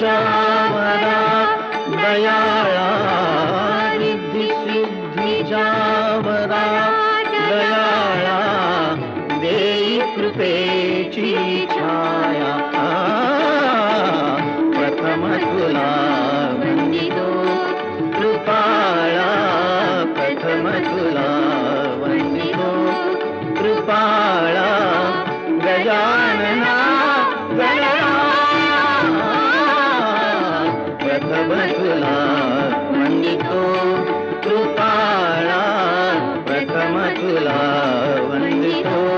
जावरा दयाळा रिद्धी सिद्धी जावरा दयाळा देई कृपेची छाया प्रथमतुलात् प्रथम तुला प्रथमतुला वन्दितो।